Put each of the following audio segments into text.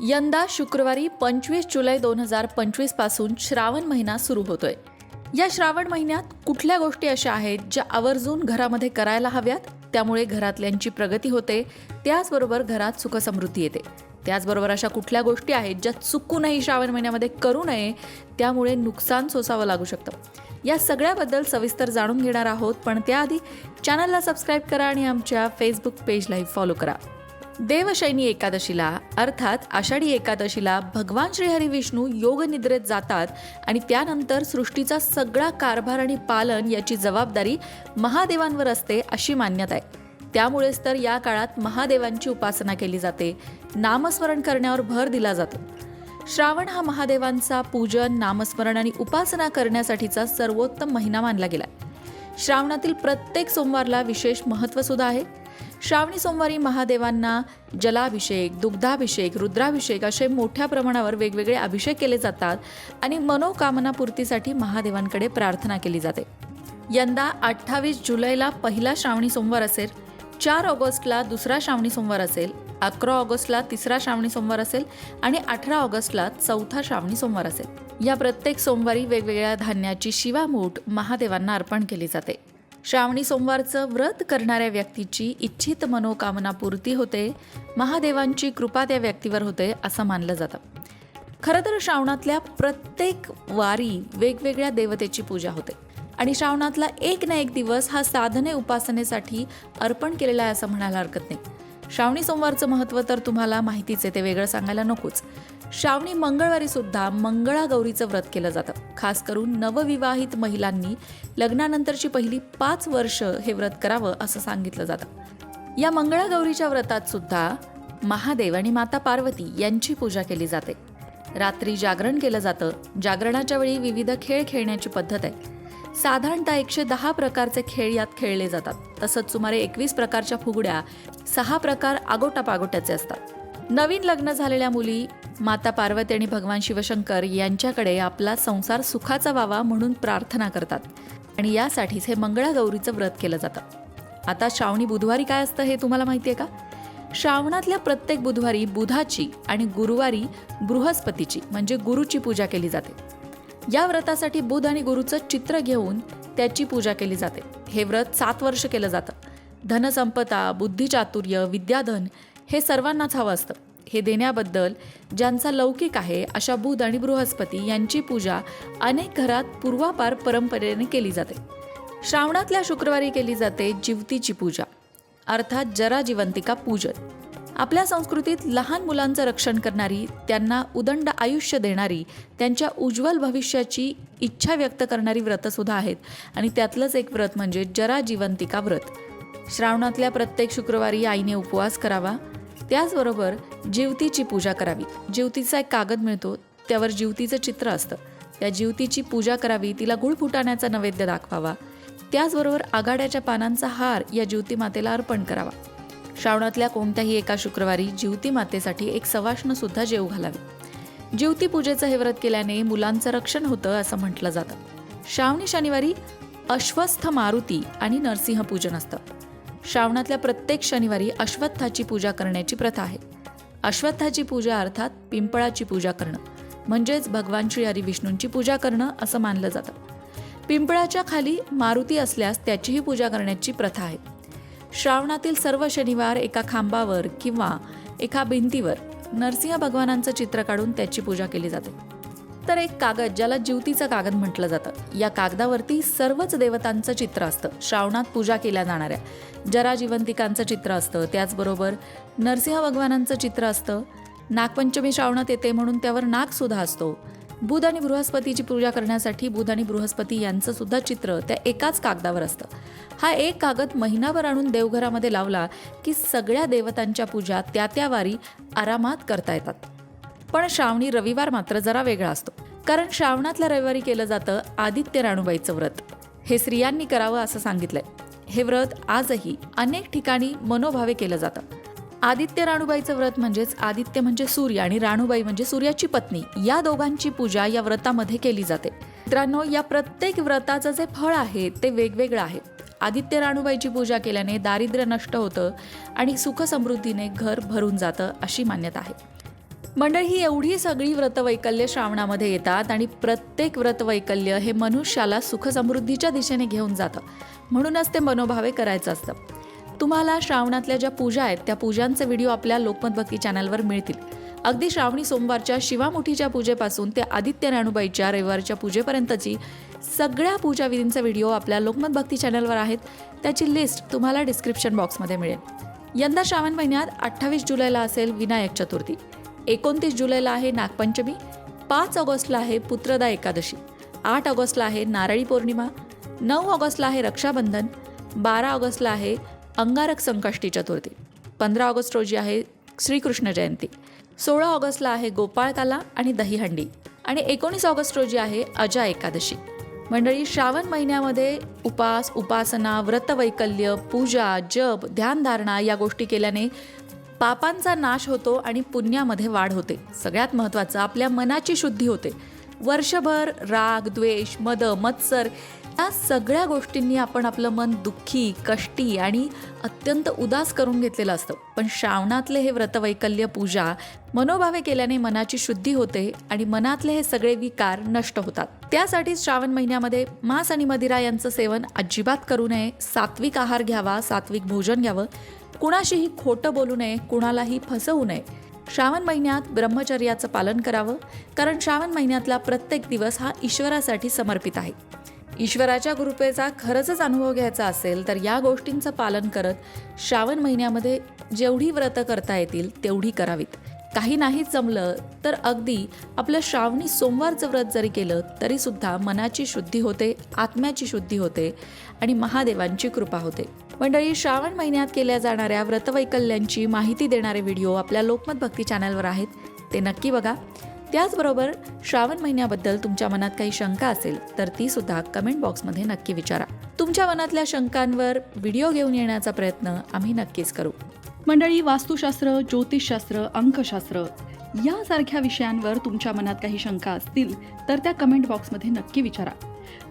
यंदा शुक्रवारी पंचवीस जुलै दोन हजार पंचवीसपासून श्रावण महिना सुरू होतोय. या श्रावण महिन्यात कुठल्या गोष्टी अशा आहेत ज्या आवर्जून घरामध्ये करायला हव्यात? त्यामुळे घरातल्यांची प्रगती होते त्याचबरोबर घरात सुखसमृद्धी येते. त्याचबरोबर अशा कुठल्या गोष्टी आहेत ज्या चुकूनही श्रावण महिन्यामध्ये करू नये त्यामुळे नुकसान सोसावं लागू शकतं. या सगळ्याबद्दल सविस्तर जाणून घेणार आहोत पण त्याआधी चॅनलला सबस्क्राईब करा आणि आमच्या फेसबुक पेजलाही फॉलो करा. देवशैनी एकादशीला अर्थात आषाढी एकादशीला भगवान श्रीहरी विष्णू योगनिद्रेत जातात आणि त्यानंतर सृष्टीचा सगळा कारभार आणि पालन याची जबाबदारी महादेवांवर असते अशी मान्यता आहे. त्यामुळेच तर या काळात महादेवांची उपासना केली जाते. नामस्मरण करण्यावर भर दिला जातो. श्रावण हा महादेवांचा पूजन नामस्मरण आणि उपासना करण्यासाठीचा सर्वोत्तम महिना मानला गेला श्रावणातील प्रत्येक सोमवारला विशेष महत्त्वसुद्धा आहे. श्रावणी सोमवारी महादेवांना जलाभिषेक दुग्धाभिषेक रुद्राभिषेक असे मोठ्या प्रमाणावर वेगवेगळे अभिषेक केले जातात आणि मनोकामनापूर्तीसाठी महादेवांकडे प्रार्थना केली जाते. यंदा अठ्ठावीस जुलैला पहिला श्रावणी सोमवार असेल चार ऑगस्टला दुसरा श्रावणी सोमवार असेल अकरा ऑगस्टला तिसरा श्रावणी सोमवार असेल आणि अठरा ऑगस्टला चौथा श्रावणी सोमवार असेल. या प्रत्येक सोमवारी वेगवेगळ्या धान्याची शिवामूठ महादेवांना अर्पण केली जाते. श्रावणी सोमवारचं व्रत करणाऱ्या व्यक्तीची इच्छित मनोकामना पूर्ती होते महादेवांची कृपा त्या व्यक्तीवर होते असं मानलं जातं. खरं तर श्रावणातल्या प्रत्येक वारी वेगवेगळ्या देवतेची पूजा होते आणि श्रावणातला एक ना एक दिवस हा साधने उपासनेसाठी अर्पण केलेला आहे असं म्हणायला हरकत नाही. श्रावणी सोमवारचं महत्त्व तर तुम्हाला माहितीच आहे ते वेगळं सांगायला नकोच. श्रावणी मंगळवारी सुद्धा मंगळागौरीचं व्रत केलं जातं. खास करून नवविवाहित महिलांनी लग्नानंतरची पहिली पाच वर्ष हे व्रत करावं असं सांगितलं जातं. या मंगळागौरीच्या व्रतात सुद्धा महादेव आणि माता पार्वती यांची पूजा केली जाते. रात्री जागरण केलं जातं. जागरणाच्या वेळी विविध खेळ खेळण्याची पद्धत आहे. साधारणतः एकशे दहा प्रकारचे खेळ यात खेळले जातात. तसंच सुमारे एकवीस प्रकारच्या फुगड्या सहा प्रकार आगोटा पागोट्याचे असतात. नवीन लग्न झालेल्या मुली माता पार्वती आणि भगवान शिवशंकर यांच्याकडे आपला संसार सुखाचा व्हावा म्हणून प्रार्थना करतात. आणि यासाठीच हे मंगळागौरीचं व्रत केलं जातं. आता श्रावणी बुधवारी काय असतं हे तुम्हाला माहिती आहे का? श्रावणातल्या प्रत्येक बुधवारी बुधाची आणि गुरुवारी बृहस्पतीची म्हणजे गुरुची पूजा केली जाते. या व्रतासाठी बुध आणि गुरुचं चित्र घेऊन त्याची पूजा केली जाते. हे व्रत सात वर्ष केलं जातं. धनसंपदा बुद्धिचातुर्य विद्याधन हे सर्वांनाच हवं असतं. हे देण्याबद्दल ज्यांचा लौकिक आहे अशा बुध आणि बृहस्पती यांची पूजा अनेक घरात पूर्वापार परंपरेने केली जाते. श्रावणातल्या शुक्रवारी केली जाते जिवतीची पूजा अर्थात जराजिवंतिका पूजन. आपल्या संस्कृतीत लहान मुलांचं रक्षण करणारी त्यांना उदंड आयुष्य देणारी त्यांच्या उज्ज्वल भविष्याची इच्छा व्यक्त करणारी व्रतसुद्धा आहेत. आणि त्यातलंच एक व्रत म्हणजे जराजिवंतिका व्रत. श्रावणातल्या प्रत्येक शुक्रवारी आईने उपवास करावा त्याचबरोबर जिवतीची पूजा करावी. जिवतीचा एक कागद मिळतो त्यावर जिवतीचं चित्र असतं. त्या जिवतीची पूजा करावी तिला गुळ फुटाण्याचा नैवेद्य दाखवावा. त्याचबरोबर आघाड्याच्या पानांचा हार या जिवती मातेला अर्पण करावा. श्रावणातल्या कोणत्याही एका शुक्रवारी जिवती मातेसाठी एक सवाष्ण सुद्धा जेव घालावे. जिवती पूजेचं हे व्रत केल्याने मुलांचं रक्षण होतं असं म्हटलं जातं. श्रावणी शनिवारी अश्वस्थ मारुती आणि नरसिंह पूजन असतं. श्रावणातल्या प्रत्येक शनिवारी अश्वत्थाची पूजा करण्याची प्रथा आहे. अश्वत्थाची पूजा अर्थात पिंपळाची पूजा करणं म्हणजेच भगवान श्री हरी विष्णूंची पूजा करणं असं मानलं जातं. पिंपळाच्या खाली मारुती असल्यास त्याचीही पूजा करण्याची प्रथा आहे. श्रावणातील सर्व शनिवार एका खांबावर किंवा एका भिंतीवर नरसिंह भगवानांचं चित्र काढून त्याची पूजा केली जाते. तर एक कागद ज्याला ज्योतीचं कागद म्हटलं जातं. या कागदावरती सर्वच देवतांचं चित्र असतं. श्रावणात पूजा केल्या जाणाऱ्या जरा जिवंतिकांचं चित्र असतं. त्याचबरोबर नरसिंह भगवानांचं चित्र असतं. नागपंचमी श्रावणात येते म्हणून त्यावर नागसुद्धा असतो. बुध आणि बृहस्पतीची पूजा करण्यासाठी बुध आणि बृहस्पती यांचं सुद्धा चित्र त्या एकाच कागदावर असतं. हा एक कागद महिनाभर आणून देवघरामध्ये लावला की सगळ्या देवतांच्या पूजा त्या त्या वारी आरामात करता येतात. पण श्रावणी रविवार मात्र जरा वेगळा असतो. कारण श्रावणातल्या रविवारी केलं जातं आदित्य राणूबाईचं व्रत. हे स्त्रियांनी करावं असं सांगितलंय. हे व्रत आजही अनेक ठिकाणी मनोभावे केलं जातं. आदित्य राणूबाईचं व्रत म्हणजेच आदित्य म्हणजे सूर्य आणि राणूबाई म्हणजे सूर्याची पत्नी या दोघांची पूजा या व्रतामध्ये केली जाते. मित्रांनो या प्रत्येक व्रताचं जे फळ आहे ते वेगवेगळं आहे. आदित्य राणूबाईची पूजा केल्याने दारिद्र्य नष्ट होतं आणि सुखसमृद्धीने घर भरून जातं अशी मान्यता आहे. मंडळ ही एवढी सगळी व्रतवैकल्य श्रावणामध्ये येतात आणि प्रत्येक व्रतवैकल्य हे मनुष्याला सुखसमृद्धीच्या दिशेने घेऊन जातं. म्हणूनच ते मनोभावे करायचं असतं. तुम्हाला श्रावणातल्या ज्या पूजा आहेत त्या पूजांचे व्हिडिओ आपल्या लोकमत भक्ती चॅनलवर मिळतील. अगदी श्रावणी सोमवारच्या शिवामुठीच्या पूजेपासून ते आदित्य राणूबाईच्या रविवारच्या पूजेपर्यंतची सगळ्या पूजाविधींचे व्हिडिओ आपल्या लोकमत भक्ती चॅनलवर आहेत. त्याची लिस्ट तुम्हाला डिस्क्रिप्शन बॉक्समध्ये मिळेल. यंदा श्रावण महिन्यात अठ्ठावीस जुलैला असेल विनायक चतुर्थी. एकोणतीस जुलैला आहे नागपंचमी पाच ऑगस्टला आहे पुत्रदा एकादशी आठ ऑगस्टला आहे नारळी पौर्णिमा नऊ ऑगस्टला आहे रक्षाबंधन बारा ऑगस्टला आहे अंगारक संकष्टी चतुर्थी पंधरा ऑगस्ट रोजी आहे श्रीकृष्ण जयंती सोळा ऑगस्टला आहे गोपाळकाला आणि दहीहंडी आणि एकोणीस ऑगस्ट रोजी आहे अजा एकादशी. मंडळी श्रावण महिन्यामध्ये उपास उपासना व्रतवैकल्य पूजा जप ध्यानधारणा या गोष्टी केल्याने पापांचा नाश होतो आणि पुण्यामध्ये वाढ होते. सगळ्यात महत्त्वाचं आपल्या मनाची शुद्धी होते. वर्षभर राग द्वेष मद मत्सर या सगळ्या गोष्टींनी आपण आपलं मन दुःखी कष्टी आणि अत्यंत उदास करून घेतलेलं असतं. पण श्रावणातले हे व्रतवैकल्य पूजा मनोभावे केल्याने मनाची शुद्धी होते आणि मनातले हे सगळे विकार नष्ट होतात. त्यासाठी श्रावण महिन्यामध्ये मांस आणि मदिरा यांचं सेवन अजिबात करू नये. सात्विक आहार घ्यावा सात्विक भोजन घ्यावं. कुणाशीही खोटं बोलू नये कुणालाही फसवू नये. श्रावण महिन्यात ब्रह्मचर्याचं पालन करावं कारण श्रावण महिन्यातला प्रत्येक दिवस हा ईश्वरासाठी समर्पित आहे. ईश्वराच्या कृपेचा खरंच अनुभव घ्यायचा असेल तर या गोष्टींचं पालन करत श्रावण महिन्यामध्ये जेवढी व्रतं करता येतील तेवढी करावीत. काही नाही जमलं तर अगदी आपलं श्रावणी सोमवारचं व्रत जरी केलं तरी सुद्धा मनाची शुद्धी होते आत्म्याची शुद्धी होते आणि महादेवांची कृपा होते. मंडळी श्रावण महिन्यात केल्या जाणाऱ्या व्रतवैकल्यांची माहिती देणारे व्हिडिओ आपल्या लोकमत भक्ती चॅनलवर आहेत. ते नक्की बघा. त्याचबरोबर श्रावण महिन्याबद्दल तुमच्या मनात काही शंका असेल तर ती सुद्धा कमेंट बॉक्समध्ये नक्की विचारा. तुमच्या मनातल्या शंकांवर व्हिडिओ घेऊन येण्याचा प्रयत्न आम्ही नक्कीच करू. मंडळी वास्तुशास्त्र ज्योतिषशास्त्र अंकशास्त्र यासारख्या विषयांवर तुमच्या मनात काही शंका असतील तर त्या कमेंट बॉक्समध्ये नक्की विचारा.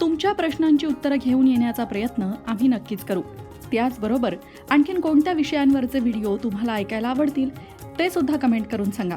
तुमच्या प्रश्नांची उत्तरं घेऊन येण्याचा प्रयत्न आम्ही नक्कीच करू. त्याचबरोबर आणखीन कोणत्या विषयांवरचे व्हिडिओ तुम्हाला ऐकायला आवडतील ते सुद्धा कमेंट करून सांगा.